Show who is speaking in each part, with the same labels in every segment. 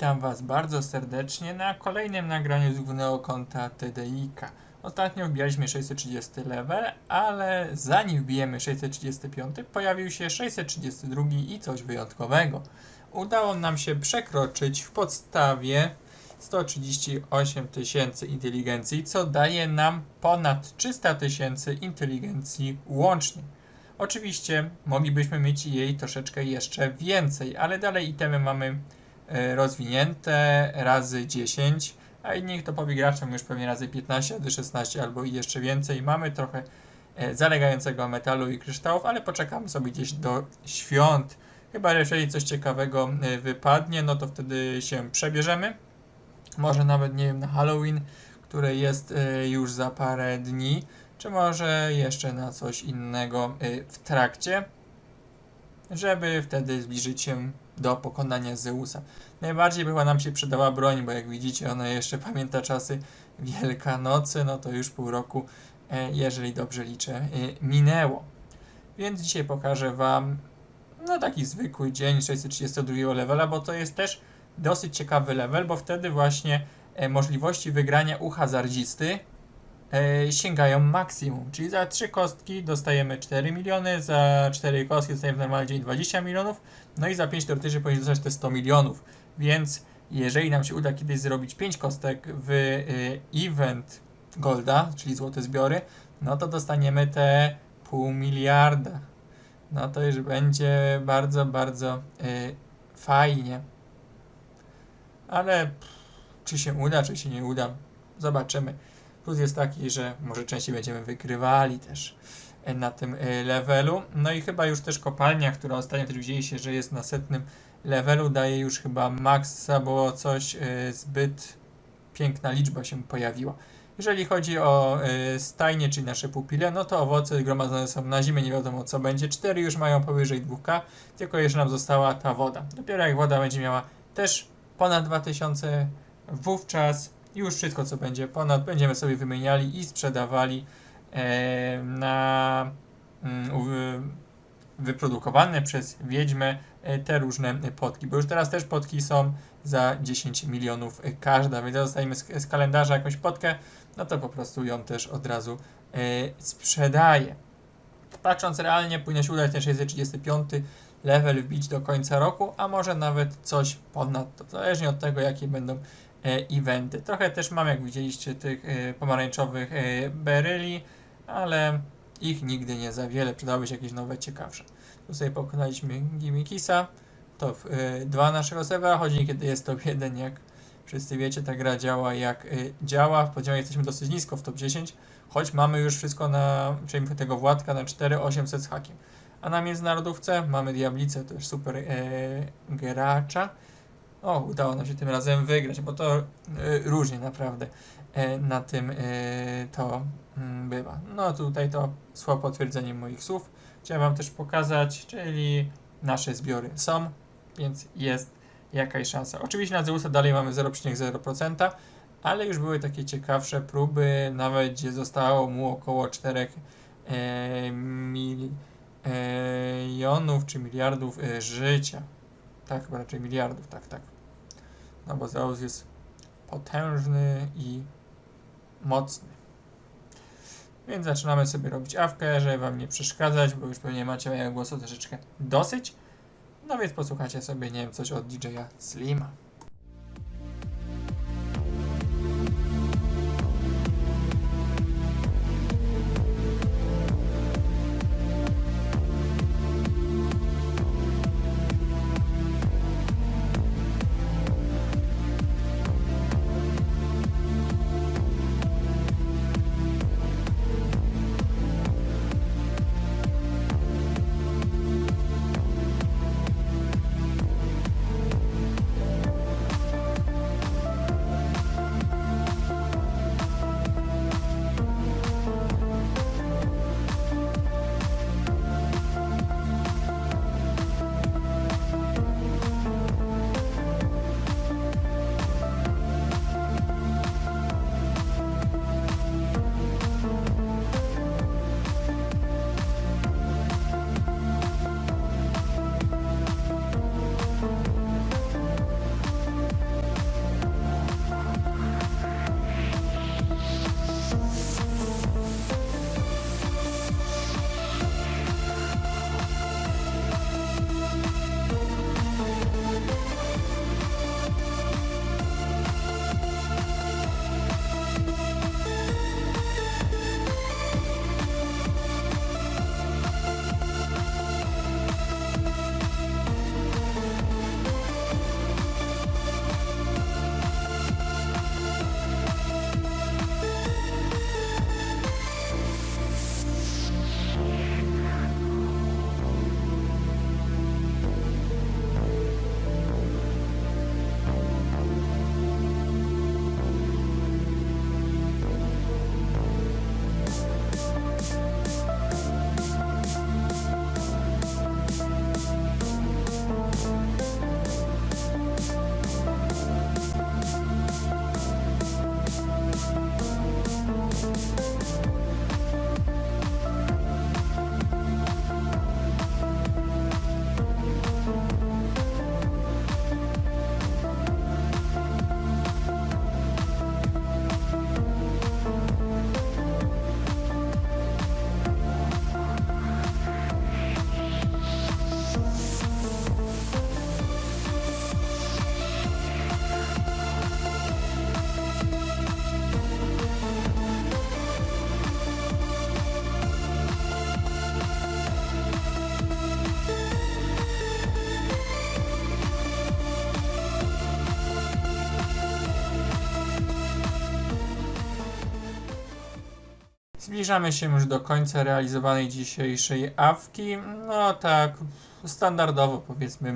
Speaker 1: Witam Was bardzo serdecznie na kolejnym nagraniu z głównego konta TDIK. Ostatnio wbijaliśmy 630 level, ale zanim wbijemy 635, pojawił się 632 i coś wyjątkowego. Udało nam się przekroczyć w podstawie 138 tysięcy inteligencji, co daje nam ponad 300 tysięcy inteligencji łącznie. Oczywiście moglibyśmy mieć jej troszeczkę jeszcze więcej, ale dalej itemy mamy rozwinięte razy 10, a inni to graczom już pewnie razy 15, razy 16 albo i jeszcze więcej. Mamy trochę e, zalegającego metalu i kryształów, ale poczekamy sobie gdzieś do świąt. Chyba jeżeli coś ciekawego e, wypadnie, no to wtedy się przebierzemy. Może nawet, nie wiem, na Halloween, które jest e, już za parę dni, czy może jeszcze na coś innego e, w trakcie, żeby wtedy zbliżyć się do pokonania Zeusa. Najbardziej chyba nam się przydała broń, bo jak widzicie, ona jeszcze pamięta czasy Wielkanocy, no to już pół roku, e, jeżeli dobrze liczę, e, minęło. Więc dzisiaj pokażę Wam no taki zwykły dzień 632 levela, bo to jest też dosyć ciekawy level, bo wtedy właśnie e, możliwości wygrania u hazardzisty sięgają maksimum. Czyli za 3 kostki dostajemy 4 miliony, za 4 kostki dostajemy w normalny dzień 20 milionów, no i za 5 teoretycznie powinien dostać te 100 milionów. Więc jeżeli nam się uda kiedyś zrobić 5 kostek w e, event Golda, czyli złote zbiory, no to dostaniemy te pół miliarda. No to już będzie bardzo, bardzo y, fajnie. Ale pff, czy się uda, czy się nie uda, zobaczymy. Plus jest taki, że może częściej będziemy wygrywali też y, na tym y, levelu. No i chyba już też kopalnia, która ostatnio też widzieliście, że jest na setnym levelu, daje już chyba maksa, bo coś y, zbyt piękna liczba się pojawiła. Jeżeli chodzi o stajnie, czyli nasze pupile, no to owoce gromadzone są na zimę, nie wiadomo co będzie. Cztery już mają powyżej 2K, tylko jeszcze nam została ta woda. Dopiero jak woda będzie miała też ponad 2000, wówczas już wszystko co będzie ponad będziemy sobie wymieniali i sprzedawali e, na mm, wyprodukowane przez wiedźmę e, te różne potki, bo już teraz też potki są za 10 milionów każda, więc dostajemy z, kalendarza jakąś potkę, no to po prostu ją też od razu e, sprzedaję. Patrząc realnie, powinno się udać ten 635 level wbić do końca roku, a może nawet coś ponad to, zależnie od tego, jakie będą eventy. Trochę też mam, jak widzieliście, tych e, pomarańczowych e, beryli, ale ich nigdy nie za wiele, przydałyby się jakieś nowe, ciekawsze. Tu pokonaliśmy Gimikisa, y, 2 naszego serwera, chodzi kiedy jest top 1, jak wszyscy wiecie, ta gra działa jak działa, w podziale jesteśmy dosyć nisko w top 10, choć mamy już wszystko na, czyli tego Władka na 4800 z hakiem. A na międzynarodówce mamy Diablicę, też super y, gracza. O, udało nam się tym razem wygrać, bo to y, różnie naprawdę y, na tym y, to mm, bywa. No tutaj to słabe potwierdzenie moich słów. Chciałem Wam też pokazać, czyli nasze zbiory są, więc jest jakaś szansa. Oczywiście na Zeusa dalej mamy 0,0%, ale już były takie ciekawsze próby, nawet gdzie zostało mu około 4 e, milionów czy miliardów e, życia. Tak, chyba raczej miliardów, tak, tak. No bo Zeus jest potężny i mocny. Więc zaczynamy sobie robić awkę, żeby wam nie przeszkadzać, bo już pewnie macie mojego głosu troszeczkę dosyć. No więc posłuchajcie sobie, nie wiem, coś od DJ-a Slima. Zbliżamy się już do końca realizowanej dzisiejszej awki. No tak, standardowo powiedzmy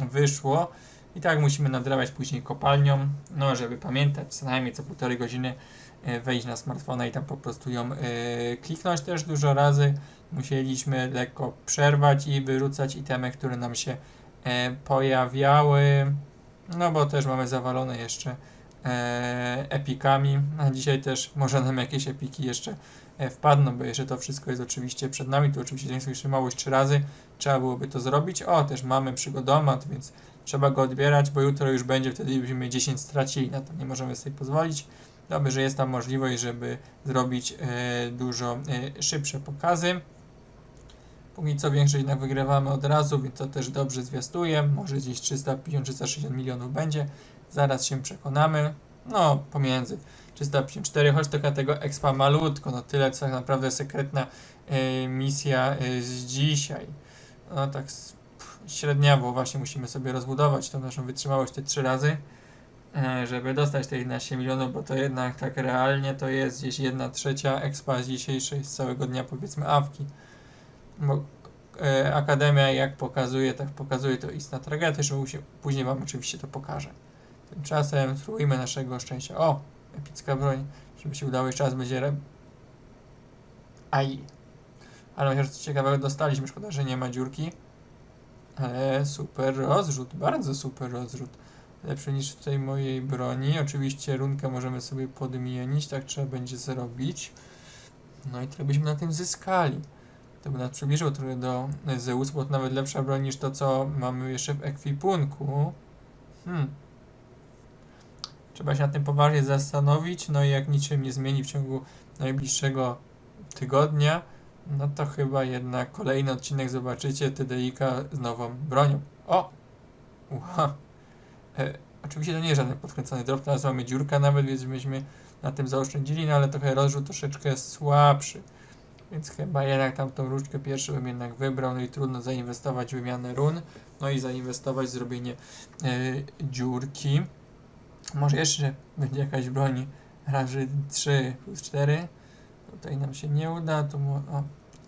Speaker 1: yy, wyszło. I tak musimy nadrabiać później kopalnią, no żeby pamiętać co najmniej co półtorej godziny yy, wejść na smartfona i tam po prostu ją yy, kliknąć też dużo razy. Musieliśmy lekko przerwać i wyrzucać itemy, które nam się e, pojawiały. No bo też mamy zawalone jeszcze epikami, a dzisiaj też może nam jakieś epiki jeszcze e, wpadną, bo jeszcze to wszystko jest oczywiście przed nami, tu oczywiście dzień jeszcze małość trzy razy, trzeba byłoby to zrobić. O, też mamy przygodomat, więc trzeba go odbierać, bo jutro już będzie, wtedy byśmy 10 stracili, na to nie możemy sobie pozwolić. Dobrze, że jest tam możliwość, żeby zrobić e, dużo e, szybsze pokazy. Póki co większość jednak wygrywamy od razu, więc to też dobrze zwiastuje. Może gdzieś 350-360 milionów będzie. Zaraz się przekonamy. No, pomiędzy 354, choć taka tego expa malutko, no tyle co tak naprawdę sekretna e, misja e, z dzisiaj. No tak pff, średniawo właśnie musimy sobie rozbudować tą naszą wytrzymałość te trzy razy, e, żeby dostać te 11 milionów, bo to jednak tak realnie to jest gdzieś 1 trzecia expa z dzisiejszej, z całego dnia powiedzmy awki. E, Akademia jak pokazuje, tak pokazuje to istna tragedia, że musi, później wam oczywiście to pokażę. Tymczasem spróbujmy naszego szczęścia. O! Epicka broń. Żeby się udało jeszcze raz będzie re... Aj! Ale chociaż coś ciekawego dostaliśmy, szkoda, że nie ma dziurki. Ale super rozrzut, bardzo super rozrzut. Lepszy niż w tej mojej broni. Oczywiście runkę możemy sobie podmienić, tak trzeba będzie zrobić. No i tyle byśmy na tym zyskali. To by nas przybliżyło trochę do Zeus, bo to nawet lepsza broń niż to, co mamy jeszcze w ekwipunku. Hmm. Trzeba się nad tym poważnie zastanowić, no i jak nic się nie zmieni w ciągu najbliższego tygodnia, no to chyba jednak kolejny odcinek zobaczycie TDI-ka z nową bronią. O! Uha. E, oczywiście to nie jest żaden podkręcony drop, teraz mamy dziurkę nawet, więc myśmy na tym zaoszczędzili, no ale trochę rozrzut troszeczkę słabszy. Więc chyba jednak tam tą różdżkę pierwszy bym jednak wybrał, no i trudno zainwestować w wymianę run, no i zainwestować w zrobienie e, dziurki. Może jeszcze będzie jakaś broń razy 3 plus 4. Tutaj nam się nie uda, to o,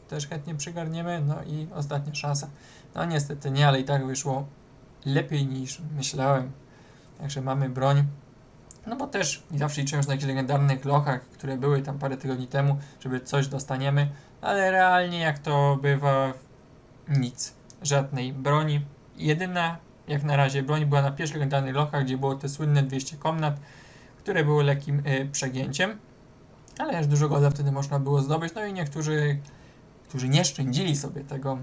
Speaker 1: też chętnie przygarniemy. No i ostatnia szansa. No niestety nie, ale i tak wyszło lepiej niż myślałem. Także mamy broń. No bo też i zawsze liczyłem, że na jakichś legendarnych lochach, które były tam parę tygodni temu, żeby coś dostaniemy, ale realnie jak to bywa, nic. Żadnej broni. Jedyna jak na razie broń była na pierwszych legendarnych lochach, gdzie było te słynne 200 komnat, które były lekkim y, przegięciem, ale już dużo golda wtedy można było zdobyć. No i niektórzy, którzy nie szczędzili sobie tego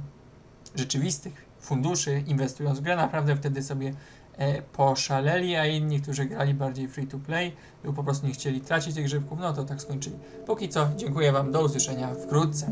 Speaker 1: rzeczywistych funduszy, inwestując w grę, naprawdę wtedy sobie poszaleli, a inni, którzy grali bardziej free to play lub po prostu nie chcieli tracić tych grzybków, no to tak skończyli. Póki co, dziękuję Wam, do usłyszenia wkrótce.